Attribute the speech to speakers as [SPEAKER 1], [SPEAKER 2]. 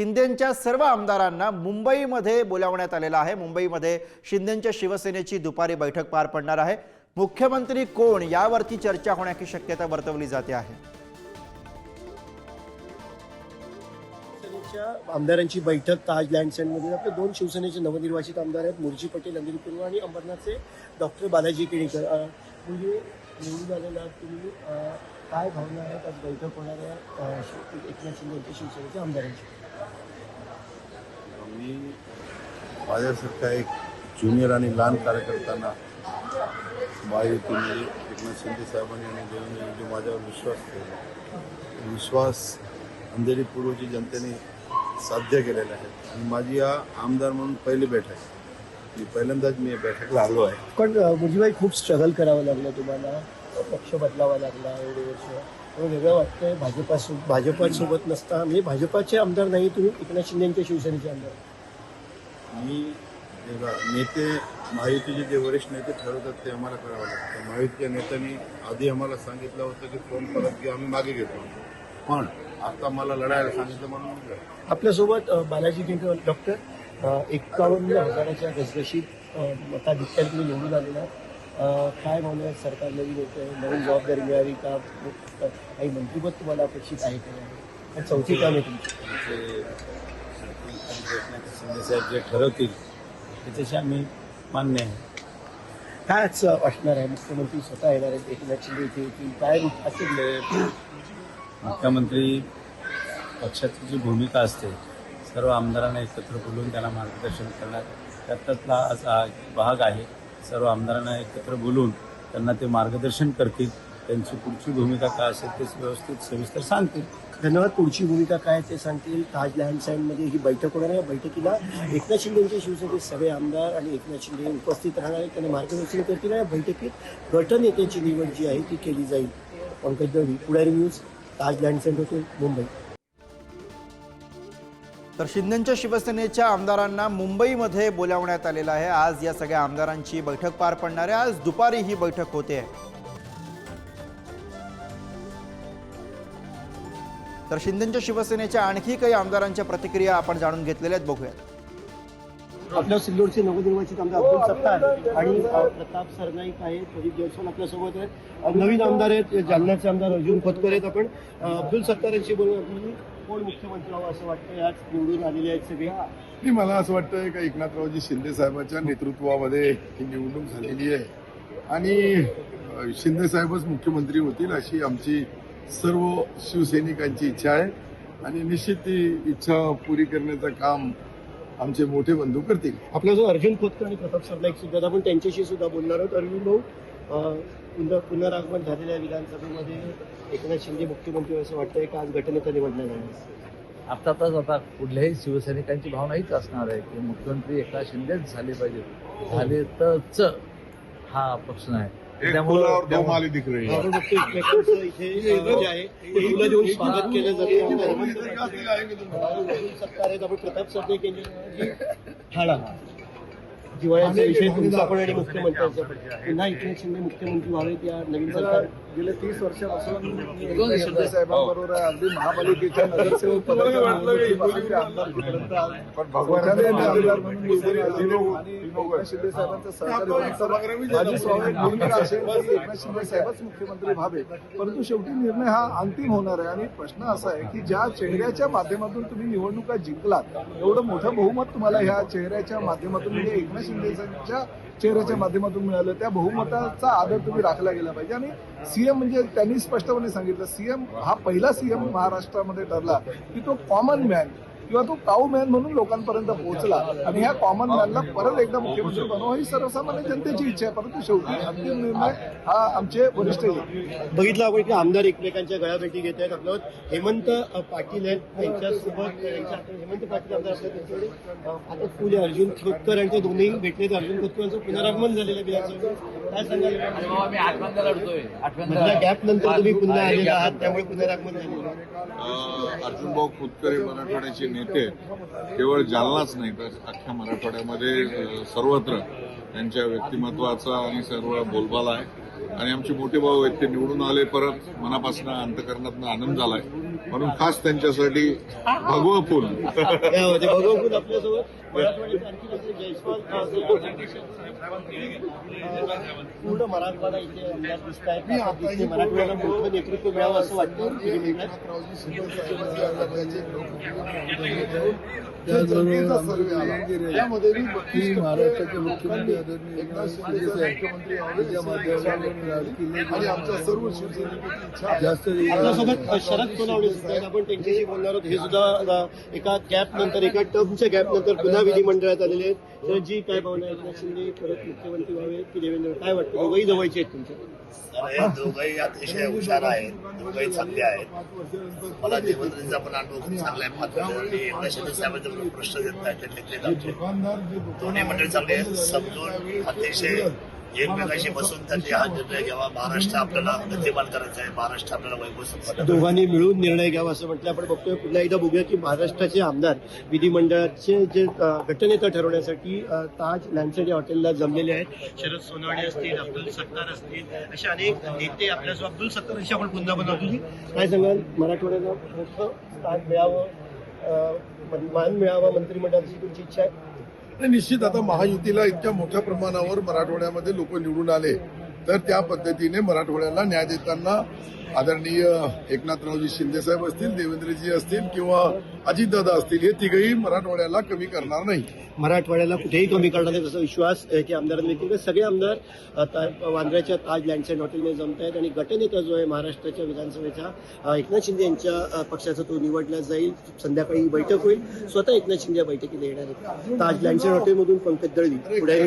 [SPEAKER 1] शिंदेंच्या सर्व आमदारांना मुंबईमध्ये बोलावण्यात आलेलं आहे. मुंबईमध्ये शिंदेंच्या शिवसेनेची दुपारी बैठक पार पडणार आहे. मुख्यमंत्री कोण यावरती चर्चा होण्याची शक्यता वर्तवली जाते आहे.
[SPEAKER 2] आमदारांची बैठक ताज लँड आपले दोन शिवसेनेचे नवनिर्वाचित आमदार आहेत मुरजी पटेल अंधेरी पूर्व आणि अंबरनाथचे डॉक्टर बालाजी केणेकर म्हणजे निवडून आलेला तुम्ही काय भावना आहेत? आज बैठक होणार आहे. एकनाथ शिंदे यांच्या शिवसेनेच्या आमदारांची.
[SPEAKER 3] मी माझ्यासारखा एक ज्युनियर आणि लहान कार्यकर्त्यांना महायुतीमध्ये एकनाथ शिंदे साहेबांनी आणि देवेंद्र जो माझ्यावर विश्वास ठेवला. विश्वास अंधेरी पूर्वची जनतेने साध्य केलेला आहे. आणि माझी या आमदार म्हणून पहिली बैठक आहे. मी पहिल्यांदाच मी या बैठकला आलो आहे.
[SPEAKER 2] पण अ, खूप स्ट्रगल करावं लागलं तुम्हाला. पक्ष बदलावा लागला एवढे वर्ष. वेगळं वाटतंय. भाजपा भाजपासोबत नसता. म्हणजे भाजपाचे आमदार नाही तुम्ही एकनाथ शिंदे यांच्या शिवसेनेचे आमदार.
[SPEAKER 3] मी नेते महायुतीचे जे वरिष्ठ नेते ठरवतात ते आम्हाला करावं लागतं. महायुतीच्या नेत्यांनी आधी आम्हाला सांगितलं होतं की फोन परत घेऊ आम्ही मागे घेतो. पण आता मला लढायला सांगितलं म्हणून मी.
[SPEAKER 2] आपल्यासोबत बालाजी केंकर डॉक्टर अ, एक्कावन्न हजाराच्या घसघशीत तुम्ही निवडून आलेला काय भावना आहेत? सरकार नवीन आहे नवीन जबाबदारी मिळावी का? काही मंत्रिपद तुम्हाला अपेक्षित आहे का? आणि चौथी काम आहे तुमची.
[SPEAKER 4] जे ठरवतील त्याच्याशी आम्ही मान्य आहे.
[SPEAKER 2] कायच असणार आहे? मुख्यमंत्री स्वतः येणार आहेत एकनाथ शिंदे इथे येतील. काय रूप असेल?
[SPEAKER 4] मुख्यमंत्री पक्षाची जी भूमिका असते सर्व आमदारांना एकत्र बोलून त्यांना मार्गदर्शन करणार. त्यातला आज हा भाग आहे. सर्व आमदारांना एकत्र बोलून त्यांना ते मार्गदर्शन करतील. त्यांची पुढची भूमिका काय असेल ते व्यवस्थित सविस्तर सांगतील.
[SPEAKER 2] धन्यवाद. पुढची भूमिका काय आहे ते सांगतील. ताज लँड साईडमध्ये ही बैठक होणार आहे. या बैठकीला एकनाथ शिंदेचे शिवसेनेचे सगळे आमदार आणि एकनाथ शिंदे उपस्थित राहणार आहेत. त्यांना मार्गदर्शन करतील. या बैठकीत गटनेत्याची निवड जी आहे ती केली जाईल. पंकज दळवी पुढारी न्यूज ताज लँड होते मुंबई.
[SPEAKER 1] तर शिंदेच्या शिवसेनेच्या आमदारांना मुंबईमध्ये बोलावण्यात आलेलं आहे. आज या सगळ्या आमदारांची बैठक पार पडणार आहे. आज दुपारी ही बैठक होते. आहे तर शिंदेच्या शिवसेनेच्या आणखी काही आमदारांच्या प्रतिक्रिया आपण जाणून घेतलेल्या आहेत. बघूयात
[SPEAKER 2] आपल्या सिल्लोडचे नवनिर्वाचित आमदार अब्दुल सत्तार आणि प्रताप सरनाईक आहेत प्रदीप जयस्वाल आपल्यासोबत आहेत. नवीन आमदार आहेत जालन्याचे आमदार अर्जुन खोतकर आहेत आपण. अब्दुल सत्तार यांची बोलूया कोण मुख्यमंत्री व्हावं असं वाटतं आज निवडून आलेले आहेत सगळे.
[SPEAKER 5] नाही मला असं वाटतं का एकनाथरावजी शिंदे साहेबांच्या नेतृत्वामध्ये ही निवडणूक झालेली आहे. आणि शिंदे साहेबच मुख्यमंत्री होतील अशी आमची सर्व शिवसैनिकांची इच्छा आहे. आणि निश्चित ती इच्छा पुरी करण्याचं काम आमचे मोठे बंधू करतील.
[SPEAKER 2] आपला जो अर्जुन खोतकर आणि प्रताप सरनाईक सुद्धा आपण त्यांच्याशी सुद्धा बोलणार आहोत. अर्जुन भाऊ पुनरागमन झालेल्या विधानसभेमध्ये. एकनाथ शिंदे मुख्यमंत्री असं वाटतंय का आज गटनेता निवडण्यात आले
[SPEAKER 6] अर्थातच आता कुठल्याही शिवसैनिकांची भावना हीच असणार आहे की मुख्यमंत्री एकनाथ शिंदेच झाले पाहिजे झाले तरच हा प्रश्न आहे
[SPEAKER 5] एक
[SPEAKER 6] त्यामुळं-
[SPEAKER 2] जिवाळ्याचा विषय तुमचा पण आणि मुख्यमंत्र्यांचा पण पुन्हा एकनाथ शिंदे मुख्यमंत्री व्हावेत या नवीन सरकार
[SPEAKER 5] गेल्या तीस वर्षापासून शिंदे साहेबांबरोबर. अगदी महापालिकेच्या नगरसेवक पदाच्या आमदार शिंदे साहेबांचं सहकार्य भूमिका असेल एकनाथ शिंदे साहेबच मुख्यमंत्री व्हावे परंतु शेवटी निर्णय हा अंतिम होणार आहे आणि प्रश्न असा आहे की ज्या चेहऱ्याच्या माध्यमातून तुम्ही निवडणुका जिंकलात एवढं मोठं बहुमत तुम्हाला ह्या चेहऱ्याच्या माध्यमातून म्हणजे एकनाथ शिंदेच्या चेहऱ्याच्या माध्यमातून मिळालं. त्या बहुमताचा आदर तुम्ही राखला गेला पाहिजे. आणि सीएम म्हणजे त्यांनी स्पष्टपणे सांगितलं सीएम हा पहिला सीएम महाराष्ट्रामध्ये ठरला की तो कॉमन मॅन किंवा तो काऊ मॅन म्हणून लोकांपर्यंत पोहोचला आणि ह्या कॉमन मॅनला परत एकदा मुख्यमंत्री बनवा ही सर्वसामान्य जनतेची इच्छा आहे. परंतु शेवटी अंतिम निर्णय हा आमचे वरिष्ठ घेतील
[SPEAKER 2] बघितलं आपण की आमदार एकमेकांच्या गळ्याभेटी घेत आहेत. आपल्यावर हेमंत पाटील आहेत. त्यांच्यासोबत त्यांच्या हेमंत पाटील आमदार असतात. त्यांच्याकडे अ, आता फुले अर्जुन खोतकर आणि ते दोन्ही भेटलेत अर्जुन खोतकर यांचं पुनरागमन झालेलं आहे काय सांगाल?
[SPEAKER 6] मी आठव्यांदा लढतोय.
[SPEAKER 2] मधल्या गॅप नंतर तुम्ही पुन्हा आलेला आहात त्यामुळे पुनरागमन झालेलं आहे.
[SPEAKER 7] अर्जुनभाऊ खोतकर हे मराठवाड्याचे नेते केवळ जालनाच नाही तर अख्ख्या मराठवाड्यामध्ये सर्वत्र त्यांच्या व्यक्तिमत्वाचा आणि सर्व बोलबाला आहे. आणि आमचे मोठे भाऊ आहेत ते निवडून आले परत मनापासून अंतकरणातून आनंद झालाय. म्हणून खास त्यांच्यासाठी भगवं फुल.
[SPEAKER 2] दुसरे जयस्वाल अं, पूर्ण मराठवाडा इथे आमदार दिसत आहेत मराठवाड्याला मोठं नेतृत्व मिळावं असं वाटतं.
[SPEAKER 5] त्याचबरोबर आमचे त्यामध्ये की महाराष्ट्राचे मुख्यमंत्री आदरणीय एकनाथ शिंदे साहेब. यांच्या माध्यमातून लाडकी आणि आमच्या सर्व इच्छा जास्त
[SPEAKER 2] शरद सोनावणे आपण त्यांच्याशी बोलणार आहोत. हे सुद्धा एका गॅप नंतर एका टर्मच्या गॅप नंतर पुन्हा विधिमंडळात आलेले आहेत. शरदजी काय भावना आहे एकनाथ शिंदे परत मुख्यमंत्री व्हावे की देवेंद्र? काय वाटतं? दोघंही जवळचे आहेत तुमच्या
[SPEAKER 8] दोघंही अतिशय हुशार आहेत. दोघंही चांगले आहेत. मला देवेंद्रचा पण अनुभव खूप चांगला आहे. मात्र एकनाथ शिंदे साहेबांचे प्रश्न देत नाही. ते दोन्ही मंडळी चांगले. समजून अतिशय एकमेकाशी बसून त्यांनी हा निर्णय घ्यावा. महाराष्ट्र आपल्याला गतिमान करायचा आहे महाराष्ट्र आपल्याला वैभव संपन्न
[SPEAKER 2] दोघांनी मिळून निर्णय घ्यावा असं म्हटलं. आपण बघतोय पुन्हा एकदा बघूया की महाराष्ट्राचे आमदार विधिमंडळाचे जे गटनेता ठरवण्यासाठी ताज ताज लॅन्सडी हॉटेलला जमलेले आहेत. शरद सोनवणे असतील अब्दुल सत्तार असतील असे अनेक नेते आपल्यासोबत अब्दुल सत्तार आपण पुन्हा बनवतो काय सांगाल? मराठवाड्याला मोठं स्थान मिळावं मान मिळावा मंत्रिमंडळाची तुमची इच्छा आहे?
[SPEAKER 5] निश्चित आता महायुतीला इतक्या मोठ्या प्रमाणावर मराठवाड्यामध्ये लोक निवडून आले. तर त्या पद्धतीने मराठवाड्याला न्याय देताना आदरणीय एकनाथरावजी शिंदे साहेब असतील देवेंद्रजी असतील किंवा अजितदादा असतील हे तिघही मराठवाड्याला कमी करणार नाही.
[SPEAKER 2] मराठवाड्याला कुठेही कमी करणार नाही असा विश्वास आहे की आमदारांनी केला. सगळे आमदार वांद्र्याच्या ताज लँडसेंड हॉटेलने जमत आहेत आणि गटनेता जो आहे महाराष्ट्राच्या विधानसभेचा एकनाथ शिंदे यांच्या पक्षाचा तो निवडला जाईल. संध्याकाळी ही बैठक होईल. स्वतः एकनाथ शिंदे या बैठकीला येणार आहेत. ताज लँडसेंड हॉटेलमधून पंकज दळवी पुढे